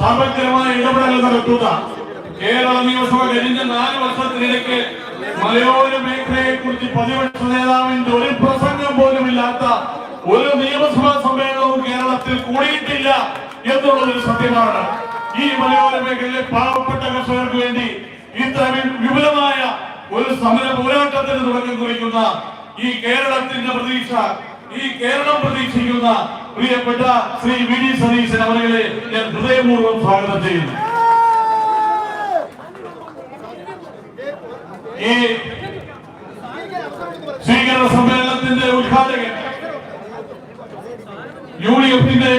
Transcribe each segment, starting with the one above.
സമഗ്രമായ ഇടപെടൽ നടത്തുക. കേരള നിയമസഭ കഴിഞ്ഞ നാല് വർഷത്തിനിടയ്ക്ക് മലയോര മേഖലയെ കുറിച്ച് പ്രതിപക്ഷ നേതാവിന്റെ ഒരു പ്രസംഗം പോലും ഇല്ലാത്ത ഒരു നിയമസഭാ സമ്മേളനവും കേരളത്തിൽ കൂടിയിട്ടില്ല എന്നുള്ളതൊരു സത്യമാണ്. ഈ മലയോര മേഖലയിലെ പാവപ്പെട്ട കർഷകർക്ക് വേണ്ടി ഇത്രയും വിപുലമായ ഒരു സമര പോരാട്ടത്തിന് തുടക്കം കുറിക്കുന്ന ഈ കേരളത്തിന്റെ പ്രതീക്ഷ ഈ കേരളം പ്രതീക്ഷിക്കുന്ന പ്രിയപ്പെട്ട ശ്രീ വി ഡി സതീശൻ അവരെ ഞാൻ ഹൃദയപൂർവം സ്വാഗതം ചെയ്യുന്നു. ഈ സ്വീകരണ സമ്മേളനത്തിന്റെ ഉദ്ഘാടകൻ യു ഡി എഫിന്റെ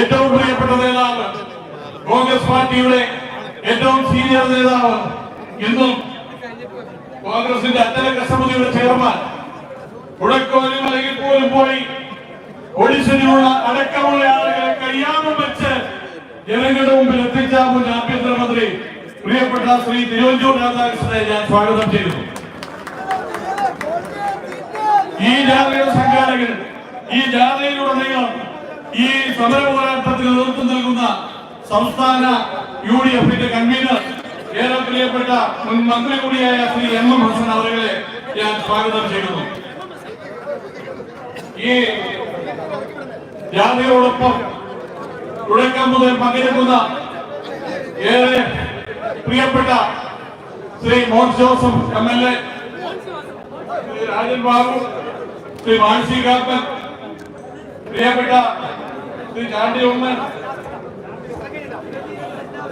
ഏറ്റവും പ്രിയപ്പെട്ട നേതാവ് കോൺഗ്രസ് പാർട്ടിയുടെ ഏറ്റവും സീനിയർ നേതാവ് ഇന്നും കോൺഗ്രസിന്റെ അച്ചടക്ക സമിതിയുടെ ചെയർമാൻ ഉടക്കോലി മലകിൽ പോലും പോയി. ഒഡീഷനിലുള്ള അടക്കമുള്ള ആളുകളെ കയ്യാമം വെച്ച് ജനങ്ങളുടെ മുമ്പിൽ എത്തിച്ച മുൻ ആഭ്യന്തരമന്ത്രി പ്രിയപ്പെട്ട ശ്രീ തിരുവഞ്ചൂർ രാധാകൃഷ്ണനെ ഞാൻ സ്വാഗതം ചെയ്യുന്നു. ഈ ജാഥയുടെ സംഘാടകർ ഈ ജാഥയിലുടനീളം ഈ സമര പോരാട്ടത്തിന് നേതൃത്വം നൽകുന്ന സംസ്ഥാന യു ഡി എഫിന്റെ കൺവീനർ ഏറെ പ്രിയപ്പെട്ട മുൻ മന്ത്രി കൂടിയായ ശ്രീ എം എം ഹസൻ അവരെ ഞാൻ സ്വാഗതം ചെയ്യുന്നു. ഈ ജാതിയോടൊപ്പം തുടക്കം മുതൽ പങ്കെടുക്കുന്ന ഏറെ പ്രിയപ്പെട്ട Shri Mon Joseph M L A Shri Rajan Babu Shri Manasi Kappan പ്രിയപ്പെട്ട ശ്രീ ചാണ്ടി ഉമ്മൻ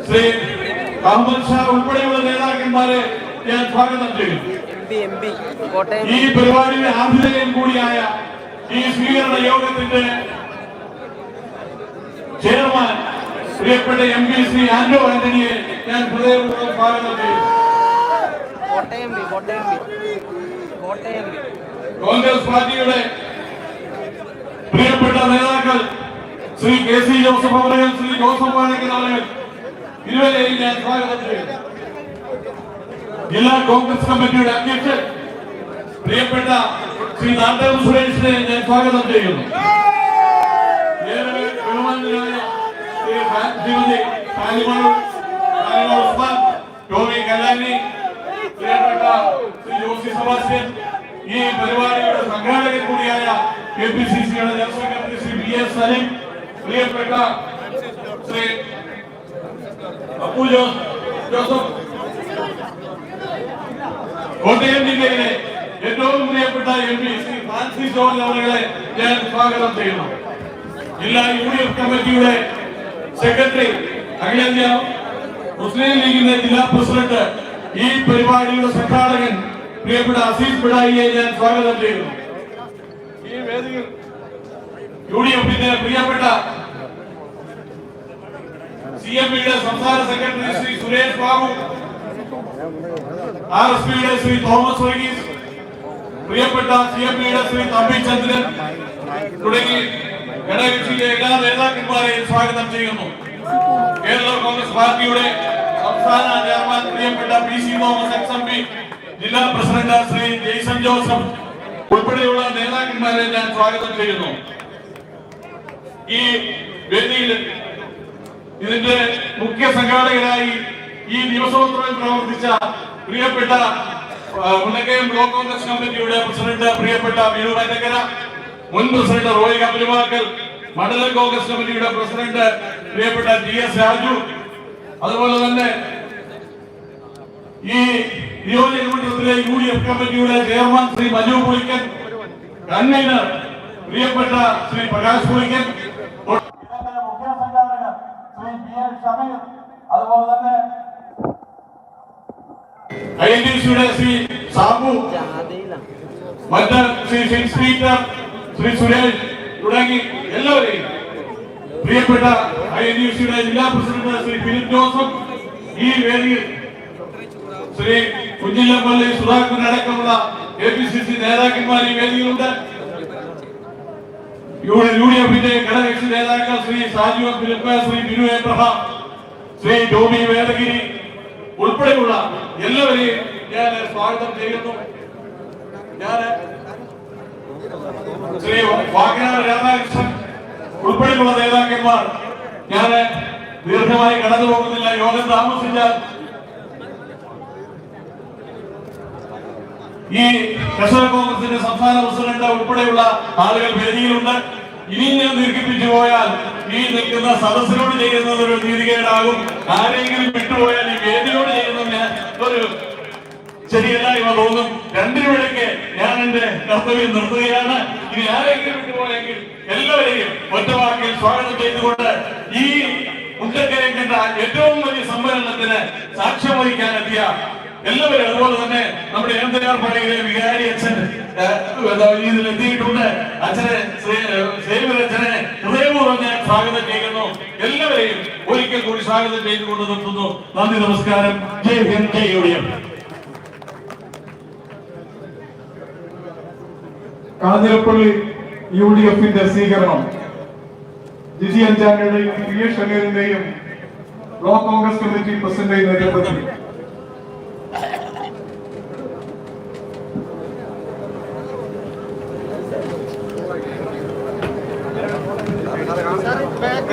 ശ്രീ അഹമ്മദ് ഷാ ഉൾപ്പെടെയുള്ള നേതാക്കന്മാരെ ഞാൻ സ്വാഗതം ചെയ്യുന്നു. ഈ പരിപാടിയുടെ ആതിഥേയൻ കൂടിയായ ഈ സ്വീകരണ യോഗത്തിന്റെ ചെയർമാൻ പ്രിയപ്പെട്ട എം പി ശ്രീ ആന്റോ ആന്റണിയെ ഞാൻ ഹൃദയപൂർവം സ്വാഗതം ചെയ്യുന്നു. കോൺഗ്രസ് പാർട്ടിയുടെ പ്രിയപ്പെട്ട നേതാക്കൾ ശ്രീ കെ സി ജോസഫ് അവരെയും ശ്രീ ജോസഫ് ആണെങ്കിൽ ആളുകൾ ഇരുവരെയും ഞാൻ സ്വാഗതം ചെയ്യുന്നു. ജില്ലാ കോൺഗ്രസ് കമ്മിറ്റിയുടെ അധ്യക്ഷൻ പ്രിയപ്പെട്ട ശ്രീ നാട്ടം സുരേഷിനെ ഞാൻ സ്വാഗതം ചെയ്യുന്നു. ശ്രീമതി ഉസ്മാൻ ടോമി കല്ലാനി പ്രിയപ്പെട്ട ശ്രീ ജോസി സെബാസ്റ്റ്യൻ ഈ പരിപാടിയുടെ സംഘാടകൻ കൂടിയായ കെ പി സി സിയുടെ general secretary Shri B S Salim പ്രിയപ്പെട്ട ശ്രീ അപ്പു ജോസ് ജോസഫ്. കോട്ടയം ജില്ലയിലെ ഏറ്റവും പ്രിയപ്പെട്ട എം പി ശ്രീ ഫ്രാൻസിസ് ജോൺ അവരെ ഞാൻ സ്വാഗതം ചെയ്യുന്നു. ജില്ലാ യു ഡി എഫ് കമ്മിറ്റിയുടെ സെക്രട്ടറി അഖിലേന്ത്യാ മുസ്ലിം ലീഗിന്റെ ജില്ലാ പ്രസിഡന്റ് ഈ പരിപാടിയുടെ സംഘാടകൻ പ്രിയപ്പെട്ട അസീസ് പിടായിയെ ഞാൻ സ്വാഗതം ചെയ്യുന്നു. ഈ വേദിയിൽ യു ഡി എഫിന്റെ പ്രിയപ്പെട്ട സി എം പിയുടെ സംസ്ഥാന secretary Shri Suresh Babu R S പിയുടെ ശ്രീ തോമസ് വർഗീസ് പ്രിയപ്പെട്ട സി എം പിയുടെ ശ്രീ തമ്പി ചന്ദ്രൻ തുടങ്ങി ഘടകകക്ഷിയിലെ എല്ലാ നേതാക്കന്മാരെയും സ്വാഗതം ചെയ്യുന്നു. കേരള കോൺഗ്രസ് പാർട്ടിയുടെ സംസ്ഥാന ചെയർമാൻ പ്രിയപ്പെട്ട P C Thomas ex M P ജില്ലാ പ്രസിഡന്റ് ശ്രീ ജെയ്സൺ ജോസഫ് ഉൾപ്പെടെയുള്ള നേതാക്കന്മാരെ ഞാൻ സ്വാഗതം ചെയ്യുന്നു. ഈ വേദിയിൽ ഇതിന്റെ മുഖ്യ സംഘാടകരായി ഈ ദിവസോത്രത്തിൽ പ്രവർത്തിച്ച പ്രിയപ്പെട്ട ആ, മുല്ലക്കയം ബ്ലോക്ക് കോൺഗ്രസ് കമ്മിറ്റിയുടെ പ്രസിഡന്റ് പ്രിയപ്പെട്ട ബിനു വൈദ്യക്കര മുൻ പ്രസിഡന്റ് റോയ് കപ്പലുമാക്കൽ മണ്ഡലം കോൺഗ്രസ് കമ്മിറ്റിയുടെ പ്രസിഡന്റ് പ്രിയപ്പെട്ട ജി എസ് രാജു. അതുപോലെ തന്നെ ഈ നിയോജക മണ്ഡലത്തിലെ യു ഡി എഫ് കമ്മിറ്റിയുടെ ചെയർമാൻ ശ്രീ മജു പുളിക്കൻ കൺവീനർ പ്രിയപ്പെട്ട ശ്രീ പ്രകാശ് പുളിക്കൻ. മുഖ്യ സംഘാടകർ ശ്രീ പി എൽ ഷമീർ അതുപോലെ തന്നെ ഐ എൻ ഡി സിയുടെ ശ്രീ സാബു മറ്റ് ശ്രീ പീറ്റർ ശ്രീ സുരേഷ് തുടങ്ങി എല്ലാവരെയും. പ്രിയപ്പെട്ട ഐ എൻ ഡി സിയുടെ ജില്ലാ പ്രസിഡന്റ് ശ്രീ ഫിലിപ്പ് ജോസഫ് ഈ വേദിയിൽ ശ്രീ കുഞ്ഞില്ലപ്പള്ളി സുധാകരൻ അടക്കമുള്ള കെ പി സി സി നേതാക്കന്മാർ ഈ വേദിയിലുണ്ട്. യു ഡി എഫിന്റെ ഘടകകക്ഷി നേതാക്കൾ ശ്രീ സാജു എം ഫിലിപ്പ് ശ്രീ ബിനു എബ്രഹാം ശ്രീ ടോമി വേദഗിരി ഉൾപ്പെടെയുള്ള എല്ലാവരെയും ഞാൻ സ്വാഗതം ചെയ്യുന്നു. ഞാൻ ശ്രീ വാഗ്നാഥ രാധാകൃഷ്ണൻ ഉൾപ്പെടെയുള്ള നേതാക്കന്മാർ ഞാൻ ദീർഘമായി കടന്നു പോകുന്നില്ല. യോഗം താമസിച്ചാൽ ഈ കർഷക കോൺഗ്രസിന്റെ സംസ്ഥാന പ്രസിഡന്റ് ഉൾപ്പെടെയുള്ള ആളുകൾ വേദിയിലുണ്ട്. ഇനി ഞാൻ ദീർഘിപ്പിച്ചു പോയാൽ ഈ നിൽക്കുന്ന സദസ്സിനോട് ചെയ്യുന്നത് ഒരു നീതികേടാകും ആരെങ്കിലും വിട്ടുപോയാൽ ഈ വേദിയോട് ചെയ്യുന്ന ഒരു ശരിയല്ല ഇവ തോന്നും രണ്ടിനുമിടയ്ക്ക് ഞാൻ എന്റെ കർത്തവ്യം നിർത്തുകയാണ് ഇനി ആരെങ്കിലും വിട്ടുപോയെങ്കിൽ എല്ലാവരെയും ഒറ്റവാക്കിൽ സ്വാഗതം ചെയ്തുകൊണ്ട് ഈ മുണ്ടക്കയം ഏറ്റവും വലിയ സമ്മേളനത്തിന് സാക്ഷ്യം വഹിക്കാനെത്തിയ എല്ലാവരും അതുപോലെ തന്നെ നമ്മുടെ എന്തയാർ പള്ളിയിലെ വികാരി അച്ഛൻ ഇതിലെത്തിയിട്ടുണ്ട് അച്ഛനെ സ്വാഗതം ചെയ്യുന്നു. എല്ലാവരെയും ഒരിക്കൽ കൂടി സ്വാഗതം ചെയ്തുകൊണ്ട് നിർത്തുന്നു. നന്ദി നമസ്കാരം. Jai Hind Jai U D F Kanjirappally U D എഫിന്റെ സ്വീകരണം. ജിജി അഞ്ചാങ്ങളുടെയും പി എ ഷമീറിന്റെയും ബ്ലോക്ക് കോൺഗ്രസ് കമ്മിറ്റി പ്രസിഡന്റിന്റെയും നേതൃത്വത്തിൽ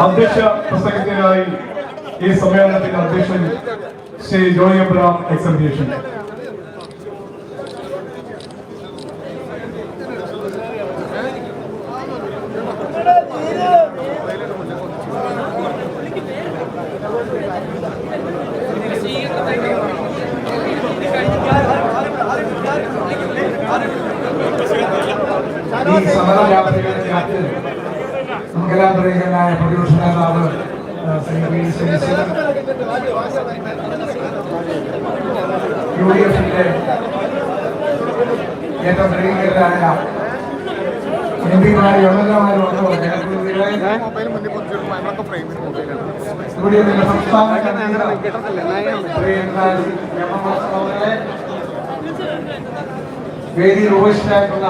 അധ്യക്ഷ പ്രസംഗത്തിനായി ഈ സമ്മേളനത്തിന്റെ അധ്യക്ഷൻ ശ്രീ ജോയി അബ്രഹാം എക്സംബിയേഷൻ ഈ സമരയാത്രകൾക്ക് നമുക്കെല്ലാം പ്രിയങ്കരനായ പ്രതിപക്ഷ നേതാവ് യു ഡി എഫിന്റെ ഏറ്റവും പ്രിയങ്കരനായ എം പിമാരും എം എൽ എമാരും യു ഡി എഫിന്റെ സംസ്ഥാന വേദിയിൽ ഉപേക്ഷിച്ചായിട്ടുള്ള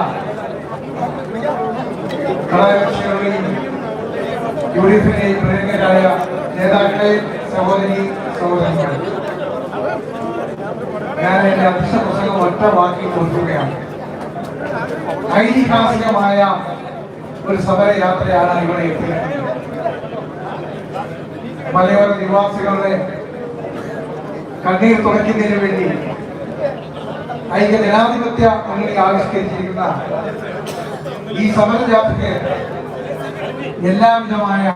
ഘടകകക്ഷികളുടെയും യു ഡി പ്രിയങ്കരായ നേതാക്കളെ സഹോദരി സഹോദരന്മാർ ഞാൻ എന്റെ അധ്യക്ഷ പ്രസംഗം ഒറ്റ വാക്കി കൊടുക്കുകയാണ് ഐതിഹാസികമായ ഒരു സമരയാത്രയാണ് ഇവിടെ എത്തിയത് മലയോര നിവാസികളുടെ കണ്ണീർ തുടയ്ക്കുന്നതിന് വേണ്ടി ഐക്യ ജനാധിപത്യ മുന്നണി ആവിഷ്കരിച്ചിരിക്കുന്ന ഈ സമരജാഥയ്ക്ക് എല്ലാവിധമായ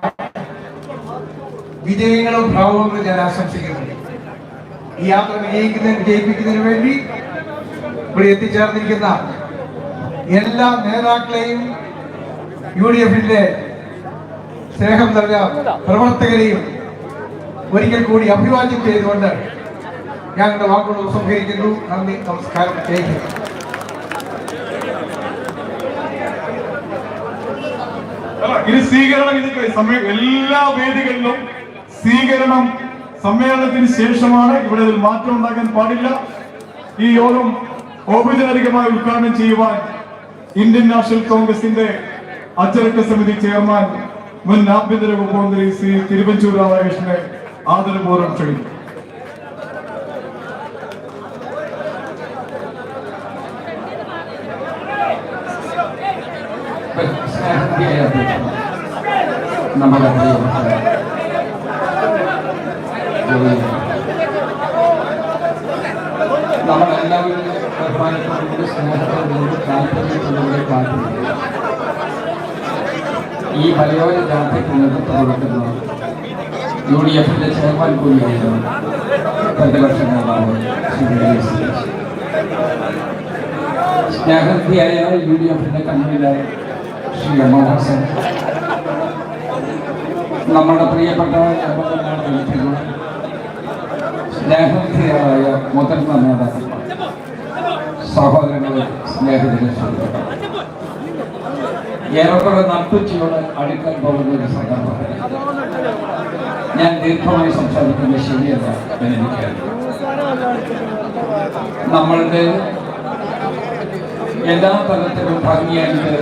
വിജയങ്ങളും ഭാവങ്ങളും ഞാൻ ആശംസിക്കുന്നുണ്ട്. ഈ യാത്ര വിജയിക്കുന്നതിന് വിജയിപ്പിക്കുന്നതിന് വേണ്ടി ഇവിടെ എത്തിച്ചേർന്നിരിക്കുന്ന എല്ലാ നേതാക്കളെയും യു ഡി എഫിന്റെ സ്നേഹം നിറഞ്ഞ പ്രവർത്തകരെയും ഒരിക്കൽ കൂടി അഭിവാദ്യം ചെയ്തുകൊണ്ട് ഞാൻ വാക്കുകൾ ഉപസംഹരിക്കുന്നു നന്ദി നമസ്കാരം. ജയ് ഹിന്ദ് അല്ല, ഇത് സ്വീകരണം ഇത് എല്ലാ വേദികളിലും സ്വീകരണം സമ്മേളനത്തിന് ശേഷമാണ് ഇവിടെ ഇതിൽ മാറ്റം ഉണ്ടാക്കാൻ പാടില്ല. ഈ യോഗം ഔപചാരികമായി ഉദ്ഘാടനം ചെയ്യുവാൻ ഇന്ത്യൻ നാഷണൽ കോൺഗ്രസിന്റെ അച്ചടക്ക സമിതി ചെയർമാൻ മുൻ ആഭ്യന്തര ഉപമന്ത്രി മന്ത്രി ശ്രീ തിരുവഞ്ചൂർ രാധാകൃഷ്ണനെ ആദരപൂർവം ക്ഷണിക്കുന്നു. നമ്മുടെ പ്രിയപ്പെട്ട ജോലി. നമ്മളെല്ലാവരും ബഹുമാനത്തോടുകൂടി സ്നേഹത്തോടുകൂടി താല്പര്യത്തോടുകൂടി കാത്തിരിക്കുന്നു ഈ മലയോര ജാഥയ്ക്ക് നേതൃത്വം കൊടുക്കുന്ന യു ഡി എഫിന്റെ ചെയർമാൻ കൂടിയായിരുന്നു പ്രതിപക്ഷ നേതാവ് ശ്രീ വി. ഡി. സതീശൻ. സ്നേഹത്തിയായ യു ഡി എഫിന്റെ കൺവീനർ എം നമ്മുടെ പ്രിയപ്പെട്ട സ്നേഹത്തിയായ മുതിർന്ന നേതാക്കൾ സഹോദരങ്ങളെ സ്നേഹത്തിന് ഏറെക്കുറെ നട്ടുച്ചയോട് അടുക്കാൻ പോകുന്ന ഒരു സന്ദർഭത്തിൽ ഞാൻ ദീർഘമായി സംസാരിക്കുന്നത് ശരിയല്ല എന്ന് നമ്മളുടെ എല്ലാ തലത്തിലും ഭംഗിയായിട്ട്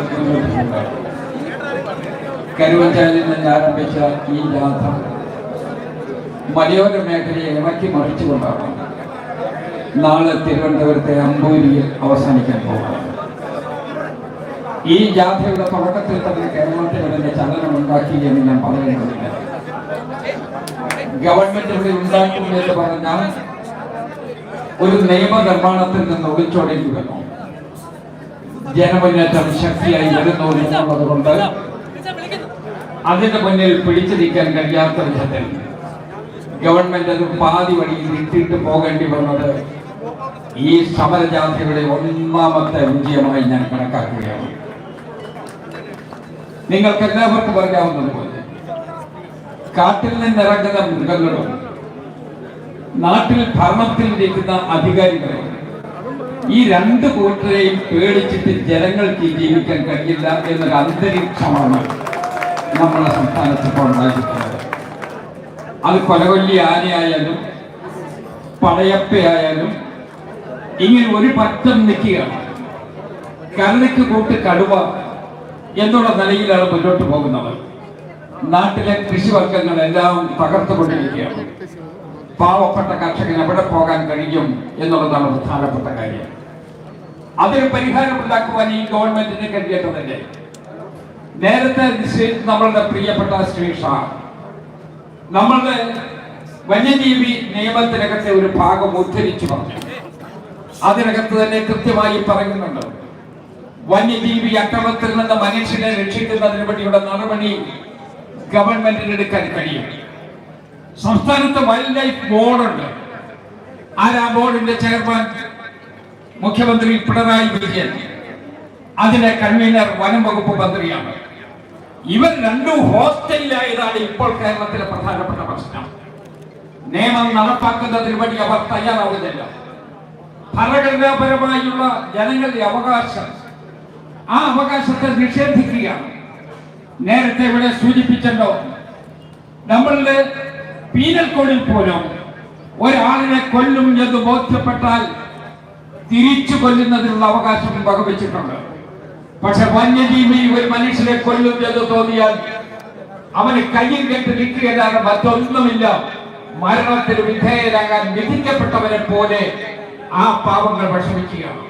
കരുവഞ്ചാലിൽ നിന്ന് ആരംഭിച്ച ഈ യാത്ര മലയോര മേഖലയെ ഇളക്കി മറിച്ചുകൊണ്ടാണ്. നാളെ തിരുവനന്തപുരത്തെ അമ്പൂരിയിൽ അവസാനിക്കാൻ പോകുന്നത്. ഈ ജാഥയുടെ തുടക്കത്തിൽ തന്നെ കേരളത്തിൽ അതിന്റെ ചലനം ഉണ്ടാക്കി എന്ന് ഞാൻ പറയേണ്ടതില്ല ഗവൺമെന്റ് ഇവിടെ ഉണ്ടാക്കും എന്ന് പറഞ്ഞാൽ ഒരു നിയമനിർമ്മാണത്തിൽ നിന്ന് ഒളിച്ചോടേണ്ടി വന്നു ജനമുന്നേറ്റം ശക്തിയായി വരുന്നു എന്നുള്ളത് കൊണ്ട് അതിന് മുന്നിൽ പിടിച്ചു നിൽക്കാൻ കഴിയാത്ത വിധത്തിൽ ഗവൺമെന്റ് അത് പാതി വഴിയിൽ ഇട്ടിട്ട് പോകേണ്ടി വന്നത് ഈ സമരജാഥയുടെ ഒന്നാമത്തെ വിജയമായി ഞാൻ കണക്കാക്കുകയാണ്. നിങ്ങൾക്ക് എല്ലാവർക്കും അറിയാവുന്നതുപോലെ കാട്ടിൽ നിന്നിറങ്ങുന്ന മൃഗങ്ങളും നാട്ടിൽ ഭരണത്തിൽ ഇരിക്കുന്ന അധികാരികളും ഈ രണ്ട് കൂട്ടരെയും പേടിച്ചിട്ട് ജനങ്ങൾക്ക് ജീവിക്കാൻ കഴിയില്ല എന്നൊരു അന്തരീക്ഷമാണ് നമ്മുടെ സംസ്ഥാനത്ത് ഇപ്പോൾ ഉണ്ടായിട്ടുള്ളത് അത് കൊലകൊല്ലി ആനയായാലും പടയപ്പയായാലും ഇങ്ങനെ ഒരു പറ്റം നിൽക്കുകയാണ്. കരളിക്ക് കൂട്ട് കടുവ എന്നുള്ള നിലയിലാണ് മുന്നോട്ട് പോകുന്നത്. നാട്ടിലെ കൃഷിവർഗങ്ങളെല്ലാം തകർത്തുകൊണ്ടിരിക്കുകയാണ് പാവപ്പെട്ട കർഷകന് എവിടെ പോകാൻ കഴിയും എന്നുള്ളതാണ് പ്രധാനപ്പെട്ട കാര്യം. അതിന് പരിഹാരമുണ്ടാക്കുവാൻ ഈ ഗവൺമെന്റിന് കഴിയേണ്ടതല്ലേ നേരത്തെ നിശ്ചയിച്ച നമ്മളുടെ പ്രിയപ്പെട്ട ശ്രീ ഷാ നമ്മളുടെ വന്യജീവി നിയമത്തിനകത്തെ ഒരു ഭാഗം ഉദ്ധരിച്ചു പറഞ്ഞു. അതിനകത്ത് തന്നെ കൃത്യമായി പറയുന്നുണ്ട്. വന്യജീവി അക്രമത്തിൽ നിന്ന് മനുഷ്യനെ രക്ഷിക്കുന്നതിന് വേണ്ടിയുള്ള നടപടി ഗവൺമെന്റിന് എടുക്കാൻ കഴിയും. സംസ്ഥാനത്ത് വൈൽഡ് ലൈഫ് ബോർഡുണ്ട്. ആരാ ബോർഡിന്റെ ചെയർമാൻ? മുഖ്യമന്ത്രി പിണറായി വിജയൻ അതിന്റെ കൺവീനർ വനം വകുപ്പ് മന്ത്രിയാണ്. ഇവർ രണ്ടും ഹോസ്റ്റലിലായതാണ് ഇപ്പോൾ കേരളത്തിലെ പ്രധാനപ്പെട്ട പ്രശ്നം. നിയമം നടപ്പാക്കുന്നതിന് വേണ്ടി അവർ തയ്യാറാവുന്നില്ല. ഭരണഘടനാപരമായുള്ള ജനങ്ങളുടെ അവകാശം ആ അവകാശത്തെ നിഷേധിക്കുകയാണ്. നേരത്തെ ഇവിടെ സൂചിപ്പിച്ചല്ലോ നമ്മളുടെ പീനൽ കോഡിൽ പോലും ഒരാളിനെ കൊല്ലും എന്ന് ബോധ്യപ്പെട്ടാൽ തിരിച്ചു കൊല്ലുന്നതിനുള്ള അവകാശം വകവെച്ചിട്ടുണ്ട്. പക്ഷെ വന്യജീവി ഒരു മനുഷ്യനെ കൊല്ലും എന്ന് തോന്നിയാൽ അവന് കയ്യിൽ കെട്ട് നിൽക്കുകയല്ലാതെ മറ്റൊന്നുമില്ല. മരണത്തിന് വിധേയരാകാൻ വിധിക്കപ്പെട്ടവരെ പോലെ ആ പാവങ്ങൾ വിഷമിക്കുകയാണ്.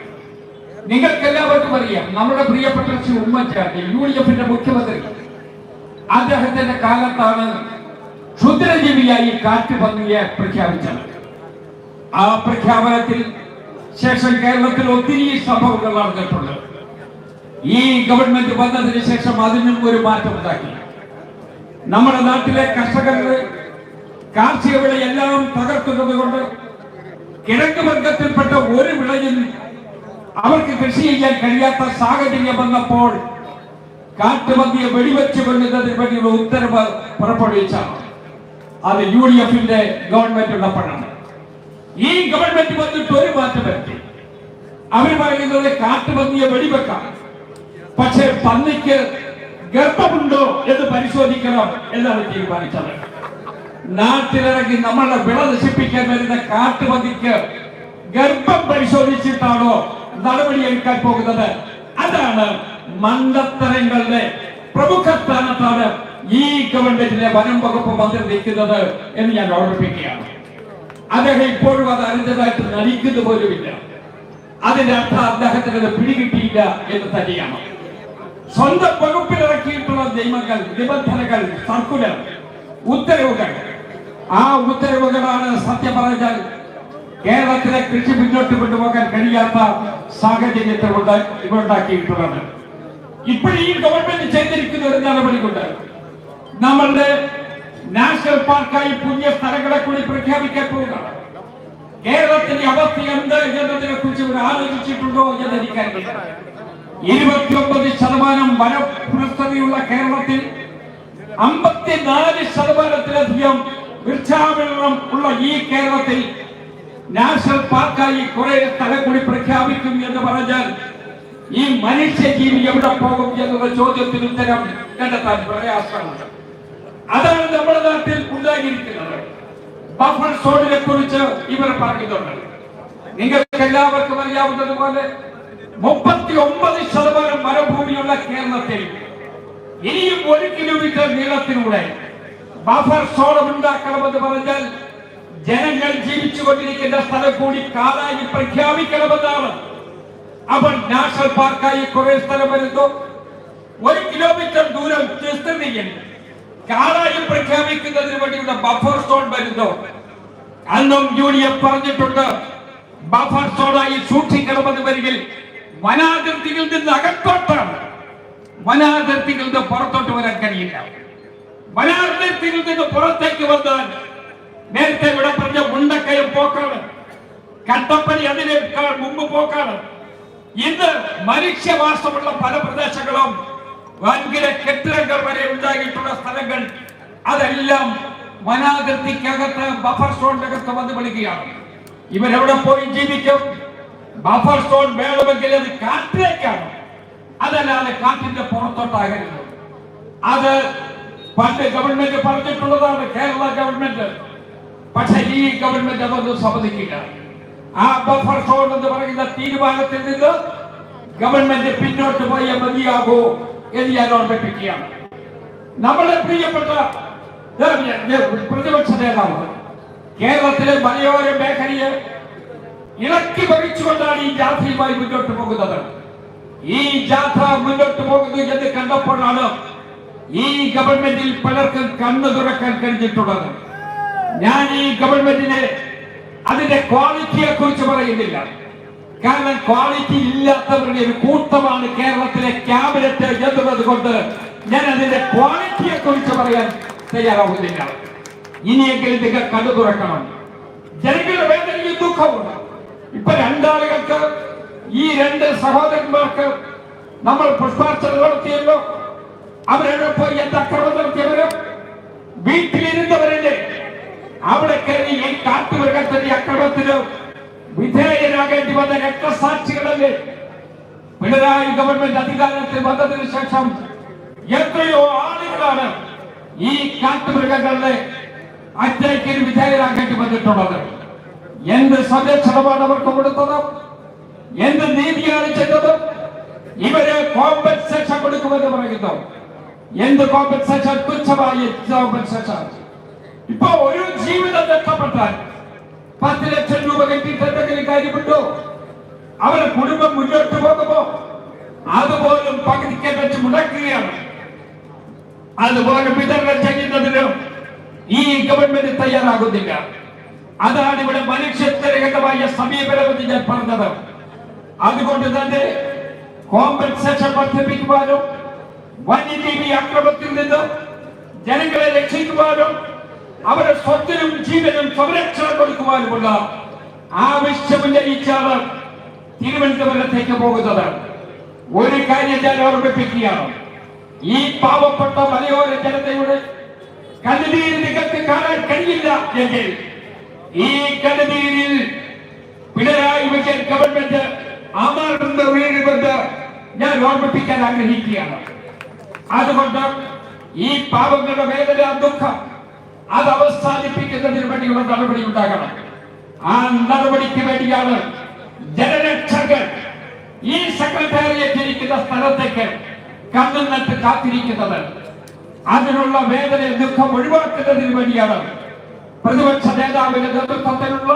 നിങ്ങൾക്ക് എല്ലാവർക്കും അറിയാം നമ്മുടെ പ്രിയപ്പെട്ട ശ്രീ ഉമ്മൻചാണ്ടി യു ഡി എഫിന്റെ മുഖ്യമന്ത്രി അദ്ദേഹത്തിന്റെ കാലത്താണ് ക്ഷുദ്രജീവിയായി കാറ്റുപന്നിയെ പ്രഖ്യാപിച്ചത്. ആ പ്രഖ്യാപനത്തിൽ ശേഷം കേരളത്തിൽ ഒത്തിരി സംഭവങ്ങൾ നടന്നിട്ടുണ്ട്. ഈ ഗവൺമെന്റ് വന്നതിന് ശേഷം അതിനും ഒരു മാറ്റം ഉണ്ടാക്കി. നമ്മുടെ നാട്ടിലെ കർഷകരുടെ കാർഷിക വിളയെല്ലാം തകർക്കുന്നത് കൊണ്ട് കിഴക്ക് വർഗത്തിൽപ്പെട്ട ഒരു വിളയും അവർക്ക് കൃഷി ചെയ്യാൻ കഴിയാത്ത സാഹചര്യം വന്നപ്പോൾ കാട്ടുപന്നിയെ വെടിവെച്ച് കൊല്ലുന്നതിന് വേണ്ടിയുള്ള ഉത്തരവ് പുറപ്പെടുവിച്ചാണ്. അത് യു ഡി എഫിന്റെ ഗവൺമെന്റ് ഉള്ളപ്പോഴാണ് ഈ ഗവൺമെന്റ് വന്നിട്ട് ഒരു മാറ്റം വരുത്തി. അവർ പറയുന്നത് കാട്ടുപന്നിയെ വെടിവെക്കാം. പക്ഷേ പന്നിക്ക് ഗർഭമുണ്ടോ എന്ന് പരിശോധിക്കണം എന്നാണ് തീരുമാനിച്ചത്. നാട്ടിലിറങ്ങി നമ്മളെ വിള നശിപ്പിക്കാൻ വരുന്ന കാട്ടുപന്നിക്ക് ഗർഭം പരിശോധിച്ചിട്ടാണോ നടപടിയെടുക്കാൻ പോകുന്നത്? അതാണ് മണ്ടത്തരങ്ങളുടെ പ്രമുഖ സ്ഥാനത്താണ് ഈ ഗവൺമെന്റിലെ വനം വകുപ്പ് മന്ത്രി നിൽക്കുന്നത് എന്ന് ഞാൻ ഓർമ്മിപ്പിക്കുകയാണ്. അദ്ദേഹം ഇപ്പോഴും അത് അറിഞ്ഞതായിട്ട് നടിക്കുന്നു പോലുമില്ല. അതിന്റെ അർത്ഥം അദ്ദേഹത്തിന് അത് പിടികിട്ടിയില്ല എന്ന് തന്നെയാണ്. സ്വന്തം വകുപ്പിലിറക്കിയിട്ടുള്ള നിയമങ്ങൾ നിബന്ധനകൾ സർക്കുലർ ഉത്തരവുകൾ. ആ ഉത്തരവുകളാണ് സത്യം പറഞ്ഞാൽ കേരളത്തിലെ കൃഷി മുന്നോട്ട് കൊണ്ടുപോകാൻ കഴിയാത്ത സാഹചര്യത്തെ ഉണ്ട- ഉണ്ടാക്കിയിട്ടുള്ളത് ഇപ്പോഴും ഈ ഗവൺമെന്റ് ചെയ്തിരിക്കുന്ന ഒരു നടപടി കൊണ്ട് നമ്മളുടെ നാഷണൽ പാർക്കായി പുതിയ സ്ഥലങ്ങളെ കൂടി പ്രഖ്യാപിക്കാൻ പോവുകയാണ്. കേരളത്തിന്റെ അവസ്ഥ എന്ത് എന്നതിനെ കുറിച്ച് ഇവിടെ ആലോചിച്ചിട്ടുണ്ടോ എന്ന് എനിക്കറിയില്ല. ഇരുപത്തിയൊമ്പത് ശതമാനം വനപ്രസ്ഥതയുള്ള കേരളത്തിൽ അമ്പത്തിനാല് ശതമാനത്തിലധികം വൃക്ഷാവരണം ഉള്ള ഈ കേരളത്തിൽ നാഷണൽ പാർക്കായി കുറെ സ്ഥലം കൂടി പ്രഖ്യാപിക്കും എന്ന് പറഞ്ഞാൽ ഈ മനുഷ്യജീവി എവിടെ പോകും എന്നുള്ള ചോദ്യത്തിന് ഉത്തരം കണ്ടെത്താൻ പ്രയാസമാണ് അതാണ് നമ്മുടെ നാട്ടിൽ ഉണ്ടാക്കിയിരിക്കുന്നത് ബഫർ സോണിനെ കുറിച്ച് ഇവർ പറഞ്ഞിട്ടുണ്ട്. നിങ്ങൾക്ക് എല്ലാവർക്കും അറിയാവുന്നതുപോലെ മുപ്പത്തി ഒമ്പത് ശതമാനം മരുഭൂമിയുള്ള കേരളത്തിൽ ഇനിയും ഒരു കിലോമീറ്റർ നീളത്തിലൂടെ ബഫർ സോൺ ഉണ്ടാക്കണമെന്ന് പറഞ്ഞാൽ ജനങ്ങൾ ജീവിച്ചുകൊണ്ടിരിക്കുന്ന സ്ഥലം കൂടി കാലായി പ്രഖ്യാപിക്കണമെന്നാണ്. അവൻ നാഷണൽ പാർക്കായി കുറെ സ്ഥലം വരുന്നു. ഒരു കിലോമീറ്റർ ദൂരം വിസ്തൃതിയിൽ കാലായി പ്രഖ്യാപിക്കുന്നതിന് വേണ്ടിയുള്ള ബഫർ സോൺ വരുന്നു. അന്നും യൂണിയൻ പറഞ്ഞിട്ടുണ്ട് ബഫർ സോണായി സൂക്ഷിക്കണമെന്ന് വരികിൽ വനാതിർത്തിയിൽ നിന്ന് അകത്തോട്ടാണ് വനാതിർത്തിയിൽ നിന്ന് പുറത്തോട്ട് വരാൻ കഴിയില്ല. വനാതിർത്തിയിൽ നിന്ന് പുറത്തേക്ക് വന്നാൽ നേരത്തെ ഇവിടെ പറഞ്ഞ മുണ്ടക്കയം പോക്കാണ് കട്ടപ്പനി അതിനേക്കാൾ മുമ്പ് പോക്കാണ്. ഇന്ന് മനുഷ്യവാസമുള്ള പല പ്രദേശങ്ങളും വൻകിട കെട്ടിടങ്ങൾ വരെ ഉണ്ടായിട്ടുള്ള സ്ഥലങ്ങൾ അതെല്ലാം വനാതിർത്തിക്കകത്ത് ബഫർ സോണിനകത്ത് വന്ന് വിളിക്കുകയാണ്. ഇവരെവിടെ പോയി ജീവിക്കും? ബഫർ സോൺ വേണമെങ്കിൽ അത് കാട്ടിലേക്കാണ്. അതല്ലാതെ കാട്ടിന്റെ പുറത്തോട്ടാകരുത്. അത് പണ്ട് ഗവൺമെന്റ് പറഞ്ഞിട്ടുള്ളതാണ് കേരള ഗവൺമെന്റ് പക്ഷെ ഈ ഗവൺമെന്റ് അതൊന്നും സമ്മതിക്കില്ല. ആ ബഫർ സോൺ എന്ന് പറയുന്ന തീരുമാനത്തിൽ നിന്ന് ഗവൺമെന്റ് പിന്നോട്ട് പോയ മതിയാകൂ. എന്ന് ഞാൻ ഓർമ്മിപ്പിക്കുകയാണ്. നമ്മുടെ പ്രിയപ്പെട്ട പ്രതിപക്ഷ നേതാവ് കേരളത്തിലെ മലയോര മേഖലയെ ഇളക്കി ഭരിച്ചുകൊണ്ടാണ് ഈ ജാഥയുമായി മുന്നോട്ട് പോകുന്നത്. ഈ ജാഥ മുന്നോട്ട് പോകുന്നു എന്ന് കണ്ടപ്പോഴാണ് ഈ ഗവൺമെന്റിൽ പലർക്കും കണ്ണ് തുറക്കാൻ കഴിഞ്ഞിട്ടുള്ളത്. ഞാൻ ഈ ഗവൺമെന്റിനെ അതിന്റെ ക്വാളിറ്റിയെ കുറിച്ച് പറയുന്നില്ല. കാരണം ക്വാളിറ്റി ഇല്ലാത്തവരുടെ ഒരു കൂട്ടമാണ് കേരളത്തിലെ ക്യാബിനറ്റ് എന്നുള്ളത് കൊണ്ട് ഞാൻ അതിന്റെ ക്വാളിറ്റിയെ കുറിച്ച് പറയാൻ തയ്യാറാവുന്നില്ല. ഇനിയെങ്കിലും നിങ്ങൾ കണ്ണു തുറക്കണം. ജനങ്ങളുടെ വേദനയും ദുഃഖമുണ്ട് ഇപ്പൊ രണ്ടാളുകൾക്ക് ഈ രണ്ട് സഹോദരന്മാർക്ക് നമ്മൾ പുഷ്പാർച്ചന നടത്തിയല്ലോ. അവരുടെ പോയി എന്ത് അക്രമം നടത്തിയവരും? വീട്ടിലിരുന്നവരല്ലേ? അവിടെ കയറി ഈ കാട്ടുമൃഗത്തിന്റെ അക്രമത്തിന് വിധേയരാകേണ്ടി വന്ന രക്തസാക്ഷികളല്ലേ? പിണറായി ഗവൺമെന്റ് അധികാരത്തിൽ വന്നതിന് ശേഷം എത്രയോ ആളുകളാണ് ഈ കാട്ടുമൃഗങ്ങളുടെ അറ്റാക്കിന് വിധേയരാകേണ്ടി വന്നിട്ടുള്ളത്. എന്ത് സംരക്ഷണമാണ് അവർക്ക് കൊടുത്തത്? എന്ത് നീതിയാണ് ചെയ്തത്? ഇവർ കോമ്പൻസേഷൻ കൊടുക്കുമെന്ന് പറയുന്നു. എന്ത് കോമ്പൻസേഷൻ തുച്ഛമായ കോമ്പൻസേഷൻ ഇപ്പൊ ഒരു ജീവിതം നഷ്ടപ്പെട്ടാൽ പത്ത് ലക്ഷം രൂപ കിട്ടിയിട്ട് കാര്യമുണ്ടോ അവരുടെ കുടുംബം മുന്നോട്ട് പോകുമ്പോ അതുപോലും പകുതിക്ക് വെച്ച് മുടക്കുകയാണ്. അതുപോലെ വിതരണം ചെയ്യുന്നതിന് ഈ ഗവൺമെന്റ് തയ്യാറാകുന്നില്ല. അതാണ് ഇവിടെ മനുഷ്യത്വരഹിതമായ സമീപനമെന്ന് ഞാൻ പറഞ്ഞത്. അതുകൊണ്ട് തന്നെ കോമ്പൻസേഷൻ വർദ്ധിപ്പിക്കുവാനും വന്യജീവി അക്രമത്തിൽ നിന്ന് ജനങ്ങളെ രക്ഷിക്കുവാനും അവരുടെ സ്വത്തിനും ജീവനും സംരക്ഷണം കൊടുക്കുവാനുമുള്ള ആവശ്യമുന്നയിച്ചാണ് തിരുവനന്തപുരത്തേക്ക് പോകുന്നത്. ഒരു കാര്യം ഞാൻ ഓർമ്മിപ്പിക്കുകയാണ്. ഈ പാവപ്പെട്ട മലയോര ജനതയുടെ കണ്ണുനീർ നിങ്ങൾക്ക് കാണാൻ കഴിയില്ല എങ്കിൽ ഈ കണ്ണുനീരിൽ പിണറായി വിജയൻ ഗവൺമെന്റ് അമർന്ന് വീഴുമെന്ന് ഞാൻ ഓർമ്മിപ്പിക്കാൻ ആഗ്രഹിക്കുകയാണ്. അതുകൊണ്ട് ഈ പാവങ്ങളുടെ വേദന ദുഃഖം. അത് അവസാനിപ്പിക്കുന്നതിന് വേണ്ടിയുള്ള നടപടി ഉണ്ടാകണം. ആ നടപടിക്ക് വേണ്ടിയാണ് ജനരക്ഷകർ ഈ സെക്രട്ടേറിയറ്റ് ഇരിക്കുന്ന സ്ഥലത്തേക്ക് കണ്ണുനട്ട് കാത്തിരിക്കുന്നത്. അതിനുള്ള വേദന ദുഃഖം ഒഴിവാക്കുന്നതിന് വേണ്ടിയാണ് പ്രതിപക്ഷ നേതാവിന്റെ നേതൃത്വത്തിലുള്ള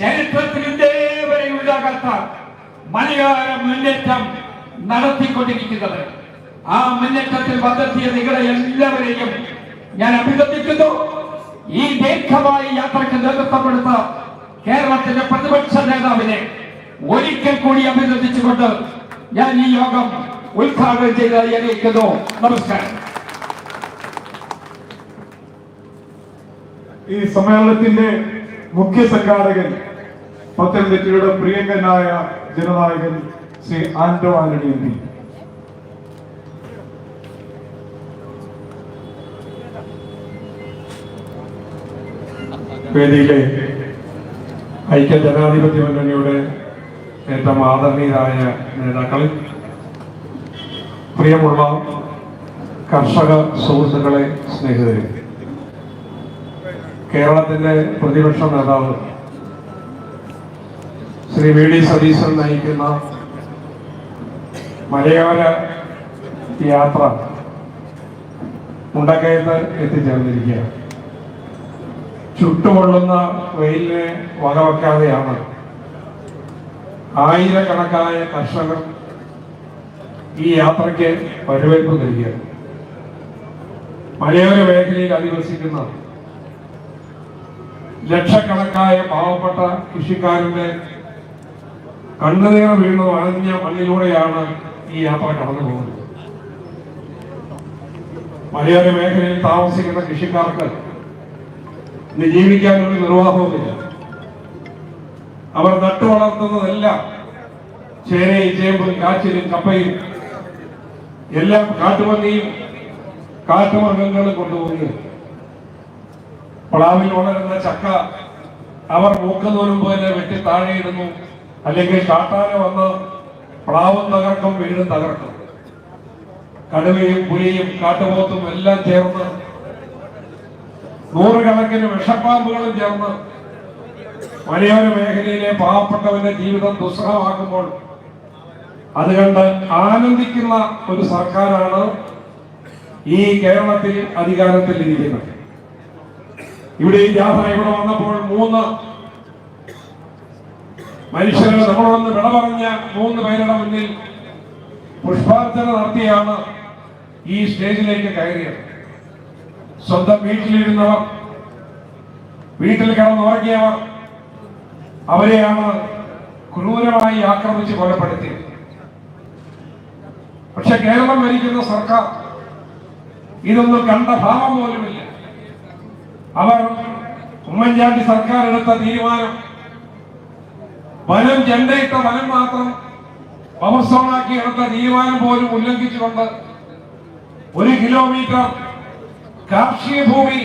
ചരിത്രത്തിൽ ഇതേവരെ ഉണ്ടാകാത്ത മലയാള മുന്നേറ്റം നടത്തിക്കൊണ്ടിരിക്കുന്നത്. ആ മുന്നേറ്റത്തിൽ വന്നെത്തിയ നിങ്ങളെ എല്ലാവരെയും ഞാൻ അഭിനന്ദിക്കുന്നു. ഈ ദീർഘമായ യാത്രയ്ക്ക് നേതൃത്വം കേരളത്തിന്റെ പ്രതിപക്ഷ നേതാവിനെ ഒരിക്കൽ കൂടി അഭിനന്ദിച്ചുകൊണ്ട് ഞാൻ ഈ യോഗം ഉദ്ഘാടനം ചെയ്തതായി അറിയിക്കുന്നു. നമസ്കാരം. ഈ സമ്മേളനത്തിന്റെ മുഖ്യ സംഘാടകൻ പത്തനംതിട്ടയുടെ പ്രിയങ്കനായ ജനനായകൻ ശ്രീ ആന്റോ ആന്റണി എം പി. വേദിയിലെ ഐക്യ ജനാധിപത്യ മുന്നണിയുടെ ഏറ്റവും ആദരണീയരായ നേതാക്കൾ പ്രിയമുള്ള കർഷക സുഹൃത്തുക്കളെ സ്നേഹിതരെ. കേരളത്തിന്റെ പ്രതിപക്ഷ നേതാവ് ശ്രീ വി ഡി സതീശൻ നയിക്കുന്ന മലയോര യാത്ര മുണ്ടക്കയത്ത് എത്തിച്ചേർന്നിരിക്കുകയാണ്. ചുട്ടുപൊള്ളുന്ന വെയിലിനെ വകവെക്കാതെയാണ് ആയിരക്കണക്കായ കർഷകർ ഈ യാത്രയ്ക്ക് വരവേൽപ്പ് നൽകിയത്. മലയോര മേഖലയിൽ അധിവസിക്കുന്ന ലക്ഷക്കണക്കായ പാവപ്പെട്ട കൃഷിക്കാരന്റെ കണ്ണുനീർ വീണ് അണഞ്ഞ മണ്ണിലൂടെയാണ് ഈ യാത്ര കടന്നു പോകുന്നത്. മലയോര മേഖലയിൽ താമസിക്കുന്ന കൃഷിക്കാർക്ക് ഇന്ന് ജീവിക്കാനൊരു നിർവാഹവുമില്ല. അവർ നട്ടു വളർത്തുന്നതെല്ലാം ചേനയും ചേമ്പും കാച്ചിലും കപ്പയും എല്ലാം കാട്ടുപന്നിയും കാട്ടുമൃഗങ്ങളും കൊണ്ടുപോകുന്നു പ്ലാവിൽ വളരുന്ന ചക്ക അവർ മൂക്കുന്നതിന് തന്നെ വെട്ടി താഴെയിടുന്നു അല്ലെങ്കിൽ കാട്ടാന വന്ന് പ്ലാവും തകർക്കും വീടും തകർക്കും. കടുവയും പുലിയും കാട്ടുപോത്തും എല്ലാം ചേർന്ന് നൂറുകണക്കിന് വിഷപ്പാമ്പുകളും ചേർന്ന് മലയോര മേഖലയിലെ പാവപ്പെട്ടവന്റെ ജീവിതം ദുസ്സഹമാക്കുമ്പോൾ അത് കണ്ട് ആനന്ദിക്കുന്ന ഒരു സർക്കാരാണ് ഈ കേരളത്തിൽ അധികാരത്തിൽ ഇരിക്കുന്നത് ഇവിടെ ഈ ജാഥ ഇവിടെ വന്നപ്പോൾ മൂന്ന് മനുഷ്യരെ നമ്മളൊന്ന് വിട പറഞ്ഞ മൂന്ന് പേരുടെ മുന്നിൽ പുഷ്പാർച്ചന നടത്തിയാണ് ഈ സ്റ്റേജിലേക്ക് കയറിയത്. സ്വന്തം വീട്ടിലിരുന്നവർ വീട്ടിൽ കിടന്നുറങ്ങിയവർ അവരെയാണ് ക്രൂരമായി ആക്രമിച്ച് കൊലപ്പെടുത്തിയത്. പക്ഷെ കേരളം ഭരിക്കുന്ന സർക്കാർ ഇതൊന്നും കണ്ട ഭാവം പോലുമില്ല. അവർ ഉമ്മൻചാണ്ടി സർക്കാർ എടുത്ത തീരുമാനം വനം ജണ്ടയിട്ട വനം മാത്രം പവർ സോണാക്കി എടുത്ത തീരുമാനം പോലും ഉല്ലംഘിച്ചുകൊണ്ട് ഒരു കിലോമീറ്റർ കാർഷിക ഭൂമി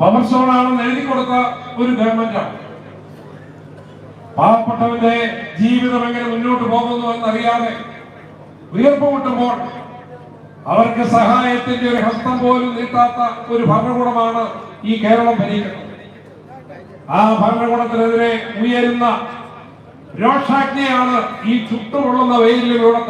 പവർ സോണാണെന്ന് എഴുതി കൊടുത്ത ഒരു ഗവൺമെന്റാണ്. പാവപ്പെട്ടവന്റെ ജീവിതം എങ്ങനെ മുന്നോട്ട് പോകുന്നു എന്നറിയാതെ ഉയർപ്പുമുട്ടുമ്പോൾ അവർക്ക് സഹായത്തിന്റെ ഒരു ഹസ്തം പോലും നീട്ടാത്ത ഒരു ഭരണകൂടമാണ് ഈ കേരളം ഭരിക്കുന്നത്. ആ ഭരണകൂടത്തിനെതിരെ ഉയരുന്ന രോഷാജ്ഞയാണ് ഈ ചുട്ടുകൊള്ളുന്ന വെയിലിലൂടെ